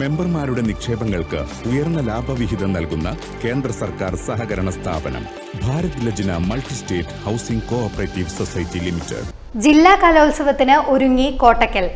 മെമ്പർമാരുടെ നിക്ഷേപങ്ങൾക്ക് ഉയർന്ന ലാഭവിഹിതം നൽകുന്ന കേന്ദ്ര സർക്കാർ സഹകരണ സ്ഥാപനം Bharat Lajna multi state housing cooperative society limited. ജില്ലാ കലോത്സവത്തിന് ഒരുങ്ങി കോട്ടക്കൽ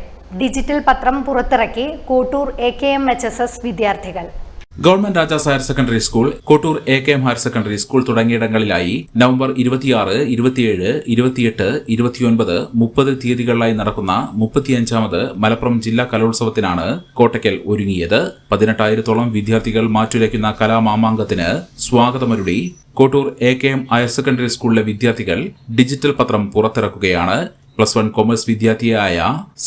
ഡിജിറ്റൽ പത്രം പുറത്തിറക്കി Kottur A K M H S S വിദ്യാർത്ഥികൾ. Government Rajas higher secondary school Kottur A K M higher secondary school തുടങ്ങിയിടങ്ങളിലായി November ഇരുപത്തിയാറ് ഇരുപത്തിയേഴ് ഇരുപത്തിയെട്ട് ഇരുപത്തിയൊൻപത് മുപ്പത് തീയതികളിലായി നടക്കുന്ന മുപ്പത്തിയഞ്ചാമത് മലപ്പുറം ജില്ലാ കലോത്സവത്തിനാണ് കോട്ടയ്ക്കൽ ഒരുങ്ങിയത്. പതിനെട്ടായിരത്തോളം വിദ്യാർത്ഥികൾ മാറ്റുരയ്ക്കുന്ന കലാമാമാങ്കത്തിന് സ്വാഗതമരുടി Kottur A K M higher secondary സ്കൂളിലെ വിദ്യാർത്ഥികൾ ഡിജിറ്റൽ പത്രം പുറത്തിറക്കുകയാണ്. പ്ലസ് വൺ കൊമേഴ്സ് വിദ്യാർത്ഥിയായ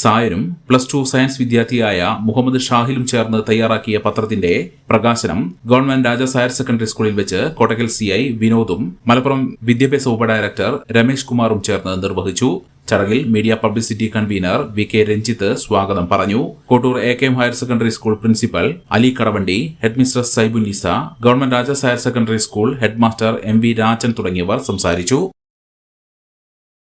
സായരും പ്ലസ് ടു സയൻസ് വിദ്യാർത്ഥിയായ മുഹമ്മദ് ഷാഹിലും ചേർന്ന് തയ്യാറാക്കിയ പത്രത്തിന്റെ പ്രകാശനം ഗവൺമെന്റ് രാജാസ് ഹയർ സെക്കൻഡറി സ്കൂളിൽ വെച്ച് കോട്ടക്കൽ സി ഐ വിനോദും മലപ്പുറം വിദ്യാഭ്യാസ ഉപഡയറക്ടർ രമേശ് കുമാറും ചേർന്ന് നിർവഹിച്ചു. ചടങ്ങിൽ media publicity convener V K Ranjith സ്വാഗതം പറഞ്ഞു. Kottur A K M higher secondary school principal Ali Kadavandi head Saibul Nisa government Rajas higher secondary school headmaster M V Rajan തുടങ്ങിയവർ സംസാരിച്ചു.